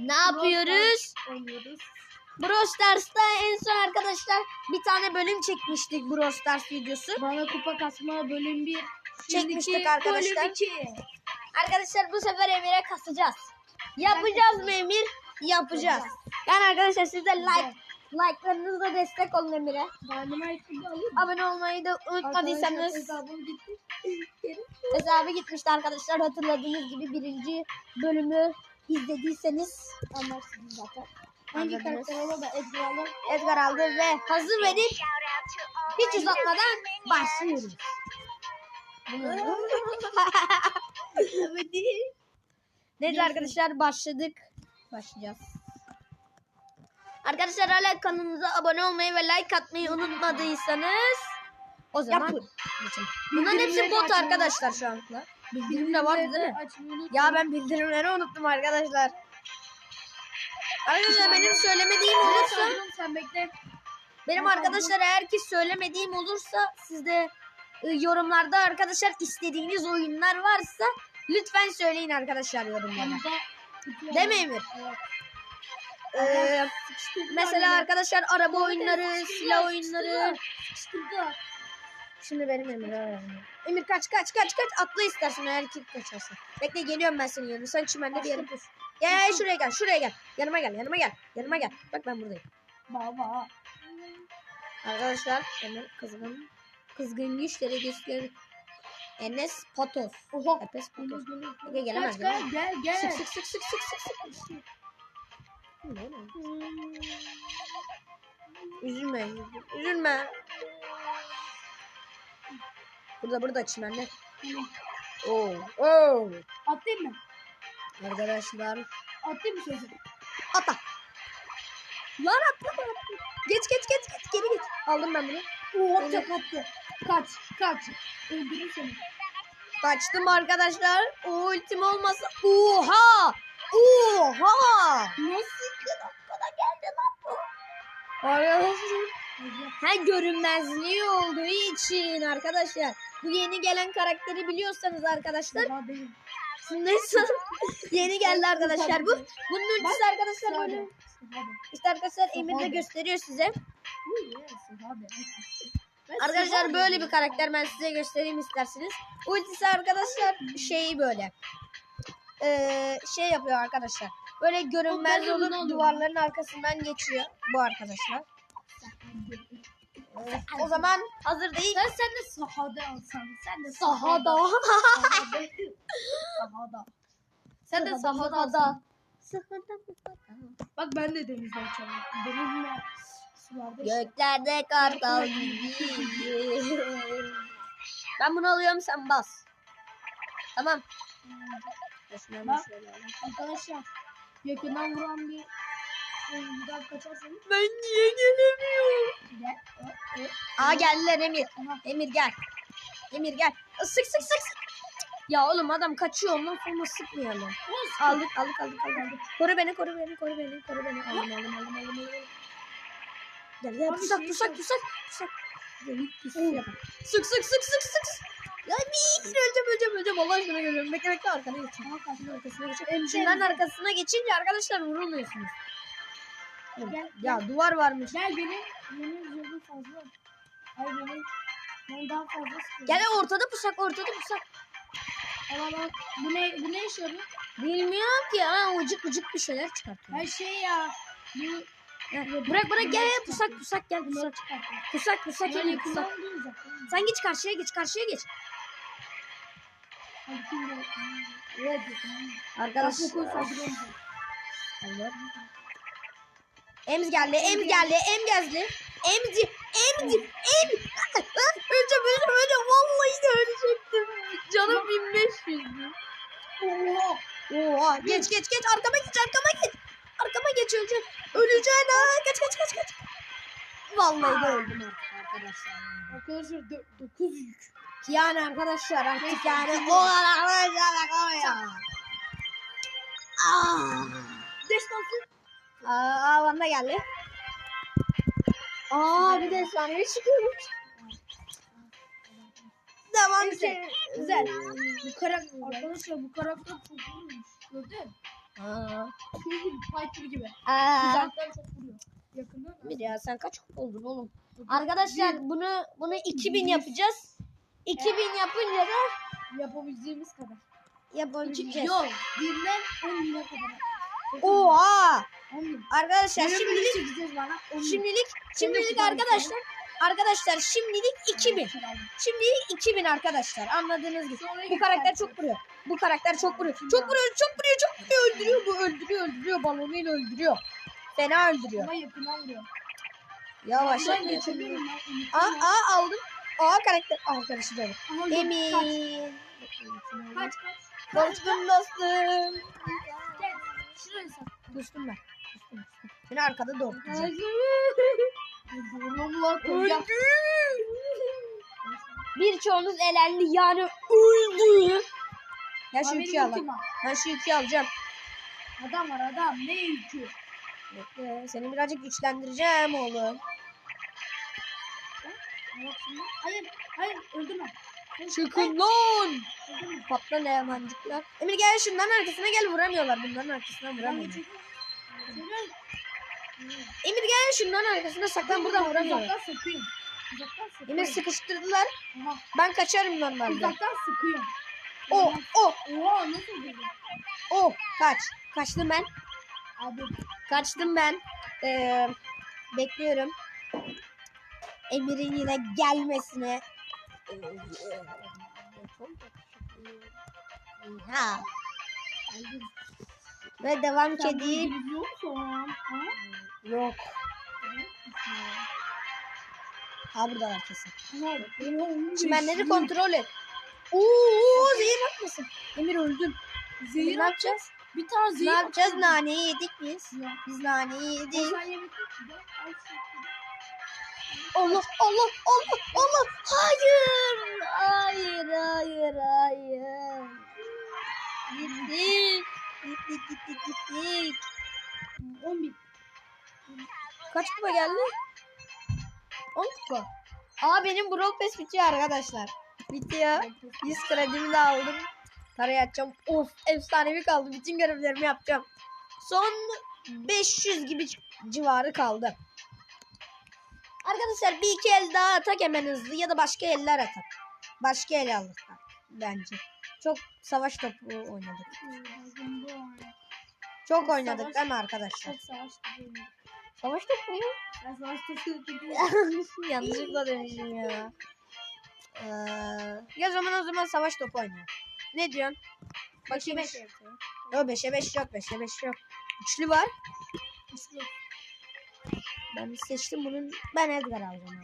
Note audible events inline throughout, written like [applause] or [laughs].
Ne yapıyoruz? Oynuyoruz. Brawl Stars'ta en son arkadaşlar bir tane bölüm çekmiştik Brawl Stars videosu. Bana kupa kasma bölüm 1. Çekmiştik arkadaşlar. Bölüm 2. Arkadaşlar bu sefer Emir'e kasacağız. Yapacağız mı Emir? Yapacağız. Yani arkadaşlar siz de like like'larınızla destek olun Emir'e. Abone olmayı da unutmadıysanız hesabı gitmişti arkadaşlar. Hatırladığınız gibi birinci bölümü izlediyseniz Anlarsınız zaten. Hangi Anladınız. karakter olur da Edgar alır? Edgar aldı ve hazır verip hiç uzatmadan başlıyoruz. [laughs] Neyse arkadaşlar başladık. Başlayacağız. Arkadaşlar hala kanalımıza abone olmayı ve like atmayı unutmadıysanız o zaman Yapın. Bunların hepsi bot arkadaşlar şu anlıkla. Bildirim de var değil mi? Ya ben bildirimleri unuttum arkadaşlar. Arkadaşlar benim söylemediğim olursa Sen- bekle. benim Ben arkadaşlar eğer ki söylemediğim olursa siz de e, yorumlarda arkadaşlar istediğiniz oyunlar varsa lütfen söyleyin arkadaşlar yorumlara. Değil mi Emir? Evet. Ee, mesela arkadaşlar araba oyunları, silah oyunları. Şimdi benim Emir öğrenmiyor. Emir kaç kaç kaç kaç atla istersen eğer ki kaçarsın. Bekle geliyorum ben senin yanına. Sen çimende bir yere pus. Gel, şuraya gel şuraya gel. Yanıma gel yanıma gel. Yanıma gel. Bak ben buradayım. Baba. Arkadaşlar Emir kızgın. Kızgın güçleri göster. Enes Patos. Oha. Epes Patos. Gel, Gel, gelemez, Kaç. Gel gel Sık gel. sık sık sık sık sık sık. Ne lan? Üzülme. Üzülme. Burada burada çimende. Oo. Oo. Atlayayım mı? Arkadaşlar. Atlayayım mı sözü? Atla. Lan atla. atla. Geç geç geç geç geri geç. Aldım ben bunu. Oha Evet. tek attı. Kaç kaç. Öldürür seni. Kaçtım arkadaşlar. O ultim olmasa. Oha. Oha. Nasıl dakikada geldi lan bu? Arkadaşlar. Ha görünmezliği olduğu için arkadaşlar. Bu yeni gelen karakteri biliyorsanız arkadaşlar. Neyse. [laughs] yeni geldi arkadaşlar bu. Bunun ultisi arkadaşlar böyle. İşte arkadaşlar Emir de gösteriyor size. Arkadaşlar böyle bir karakter ben size göstereyim isterseniz. Ultisi arkadaşlar şeyi böyle. Ee, şey yapıyor arkadaşlar. Böyle görünmez olup duvarların arkasından geçiyor bu arkadaşlar. O zaman hazır değil. Sen sen de sahada alsan. Sen de Sahada. Sahada. sahada. Sen de Sahada. sahada alsan. Bak ben de denizden çalıyorum. Benimle sularda. Göklerde kartal gibi. ben bunu alıyorum sen bas. Tamam. Bak. Arkadaşlar yakından vuran bir kaçarsanız Ben niye gelemiyorum? gel. Ö, ö. Aa geldiler Emir. Emir gel. Emir gel. Sık sık sık sık. Ya oğlum adam kaçıyor ondan sonra sıkmayalım. Olsun. Aldık aldık aldık aldık. Koru beni koru beni koru beni koru beni. Aldım aldım aldım aldım. aldım. Gel gel pusak şey pusak pusak pusak. Sık sık sık sık sık. Ya bir öleceğim öleceğim öleceğim Allah aşkına görüyorum. Bekle bekle arkana geçin. Arkasına geçin. Şunların arkasına geçince arkadaşlar vurulmuyorsunuz. Gel, Ya duvar varmış. Gel benim benim yılım fazla. Ay benim ben daha fazla sıkıyorum. Gel ortada pusak ortada pusak. Ama bak bu ne bu ne işe yarıyor? Bilmiyorum ki ha ucuk ucuk bir şeyler çıkartıyor. Her şey ya. Bu Ya, bırak bırak gel gel pusak pusak gel pusak. Pusak pusak gel pusak. Sen geç karşıya geç karşıya geç. Hadi kim Ems geldi, Ems geldi, Em geldi. Emci, Emci, Em. [laughs] Öleceğim, öleceğim, öleceğim. Vallahi de ölecektim. Canım 1500'dü. Oha. Oha. Geç, geç, geç. Arkama geç, arkama geç. Arkama geç, öleceğim. Öleceksin ha. Geç, geç, geç, geç. Vallahi de öldüm artık arkadaşlar. Arkadaşlar 9 yük. Yani arkadaşlar artık yani o arkadaşlar ya. Aa. Destansı. Aa, bana geldi. Aa bir de efsane çıkıyormuş. Devam Neyse, ki. Güzel. Bu karakter arkadaşlar bu karakter çok iyiymiş. Gördün? Aa. şey gibi. Piper gibi. Aa, Uzaktan çok vuruyor. Yakından. bir ya sen kaç oldun oğlum? Arkadaşlar bunu bunu 2000 yapacağız. 2000 yapınca da Yapabileceğimiz kadar. yapabileceğiz. Yok. Birden 10 bine kadar. Oha! 10 bin. Arkadaşlar Şimdilik şimdilik çekeceğiz bana. 10 bin. şimdilik arkadaşlar arkadaşlar şimdilik 2000. Şöyle alayım. Şimdilik 2000 arkadaşlar. Anladığınız gibi. Bu karakter çok vuruyor. Bu karakter çok vuruyor. Çok vuruyor, çok vuruyor, çok vuruyor. Öldürüyor bu, öldürüyor, öldürüyor. Balonuyla öldürüyor. Fena öldürüyor. Ama yakından vuruyor. Yavaş. Aa, aa aldım. Aa karakter. Ama yok, Emin. Kaç kaç. Dostum dostum. Gel. Şuraya sak. Dostum ben. Dostum, dostum. Seni arkada doğrultacağım. Öldü. Birçoğunuz elendi yani öldü. Ya şu yükü al. Kim var? Ben şu yükü alacağım. Adam var adam. Ne yükü? Bekle. Seni birazcık güçlendireceğim oğlum. Hayır. Hayır. Öldürme. Çıkın lan. Patla ne yamancıklar. Emir gel şunların arkasına gel vuramıyorlar. Bunların arkasına vuramıyorlar. Emir gel şunların arkasına saklan buradan vuramıyorlar. Uzaktan sıkıyorum. Uzaktan. Emir sıkıştırdılar. Aha. Ben kaçarım normalde. Uzaktan sıkıyorum. O o Oha nasıl vurdun? o kaç. Kaçtım ben. Abi. Kaçtım ben. Ee, bekliyorum. Emir'in yine gelmesine. Ha. Ve devam Sen Yok. Ha buradalar kesin. Hayır. Çimenleri kontrol et. Oo zehir atmasın. Emir öldün. Zehir ne yapacağız? Bir tane zehir Ne yapacağız? Naneyi yedik biz. Ya. Biz naneyi yedik. Allah Allah Allah Allah. Hayır. Hayır hayır hayır. Gittik. Gittik gittik gittik. 10 bin. Kaç kupa geldi? 10 kupa. Aa benim Brawl Pass bitiyor arkadaşlar. Bitiyor. 100 kredimi de aldım. Parayı açacağım. Of efsanevi kaldı. Bütün görevlerimi yapacağım. Son 500 gibi civarı kaldı. Arkadaşlar bir iki el daha atak hemen hızlı ya da başka eller atak. Başka el aldık bence. Çok savaş topu oynadık. Çok oynadık Savaş- değil mi arkadaşlar? Çok savaştı benim. Savaş topu mu? Ben savaşta sürekli [laughs] Yanlışlıkla demişim ya. Ee, ya zaman o zaman savaş topu oynayalım. Ne diyorsun? Bakayım. beş. Yok 5'e 5 yok 5'e 5 yok. Üçlü var. Güçlü. Ben seçtim bunun. Ben Edgar alacağım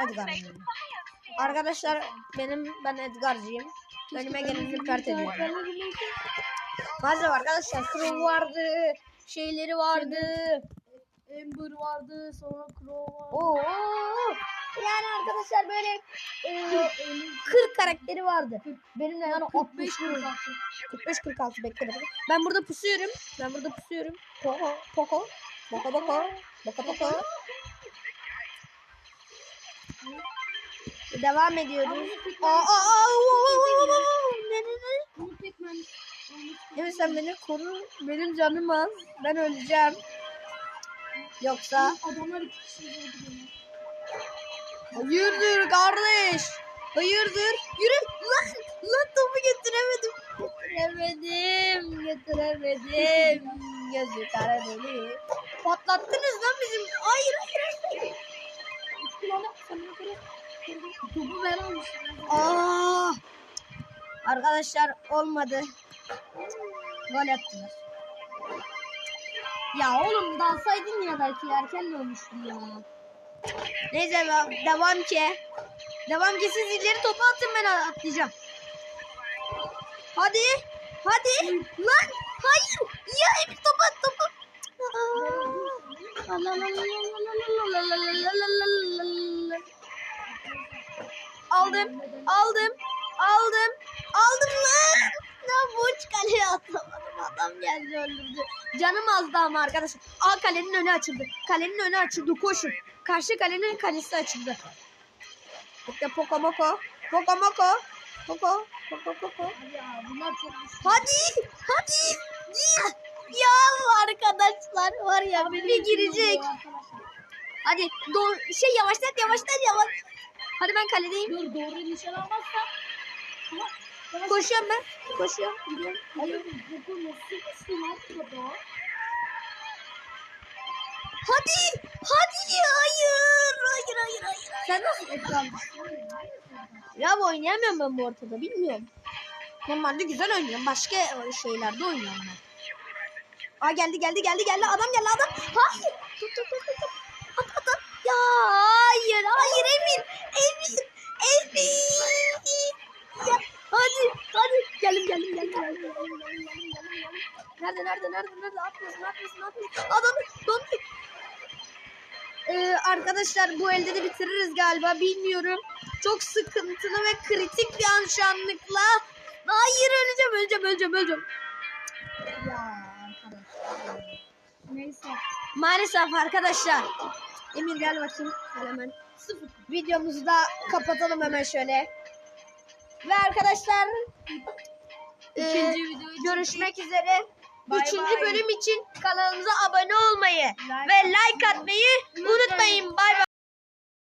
abi. Edgar alıyorum. Arkadaşlar benim ben Edgar'cıyım. Önüme geleni kart ediyorum. Bazen arkadaşlar Crow vardı. Şeyleri vardı. Ember vardı, sonra Crow vardı. Oo. Yani arkadaşlar böyle e, 40 karakteri vardı. Benim de yani 65 45 45 46 bekle bekle. Ben burada pusuyorum. Ben burada pusuyorum. Poko poko. Boko boko. Boko boko. Devam ediyoruz. Aa, aa, aa, ne ne ne? Bunu Pac-Man. Evet sen beni koru. Benim canım az. Ben öleceğim. Yoksa Adamlar iki kişi. Hayırdır kardeş? Hayırdır? Yürü lan lan topu getiremedim. Getiremedim. Getiremedim. Gözü kara deli. Patlattınız lan bizim. Hayır hayır topu ben almışım. Aa! Arkadaşlar olmadı. Gol attılar. Ya oğlum dalsaydın ya belki erken olmuştun ya. Neyse devam, devam ki. Devam ki siz ileri topu atın ben atlayacağım. Hadi. Hadi. Lan. Hayır. Ya Emir topu at topu. Aldım. Aldım. Aldım. Aldım lan. Bu uç kaleye atlamadım. Adam geldi öldürdü. Canım azdı ama arkadaşlar. Aa kalenin önü açıldı. Kalenin önü açıldı. Koşun. Karşı kalenin kalesi açıldı. Bekle. Poko. Poko poko. Ya bunlar çok güçlü. Hadi. Hadi. Gir. var. Var ya bir girecek. Hadi doğru şey yavaşlat yavaşlat yavaş. Hadi ben kaledeyim. Dur doğru nişan almazsam. Ama ben Koşuyorum ben. Koşuyorum. Gidiyorum. Da? Hadi. Hadi. Hayır. Hayır hayır hayır. Sen nasıl ekran? Ya bu oynayamıyorum ben bu ortada bilmiyorum. Normalde güzel oynuyorum. Başka şeylerde oynuyorum ben. Aa geldi geldi geldi geldi. Adam geldi adam. Hayır. Tut tut tut tut. At at at. Ya hayır hayır Emir. Emir. Emir. Nerede nerede nerede nerede? Atmıyorsun atmıyorsun atmıyorsun. Adam dondu. Ee, arkadaşlar bu elde de bitiririz galiba bilmiyorum. Çok sıkıntılı ve kritik bir an şu anlıkla. Hayır öleceğim öleceğim öleceğim öleceğim. Ya arkadaşlar. Neyse. Maalesef arkadaşlar. Emir gel bakayım. Gel hemen. Sıfır. Videomuzu da kapatalım hemen şöyle. Ve arkadaşlar e, İkinci videoyu görüşmek üzere. Bay Üçüncü bay. bölüm için kanalımıza abone olmayı Like ve like atmayı unutmayın. Bay bay.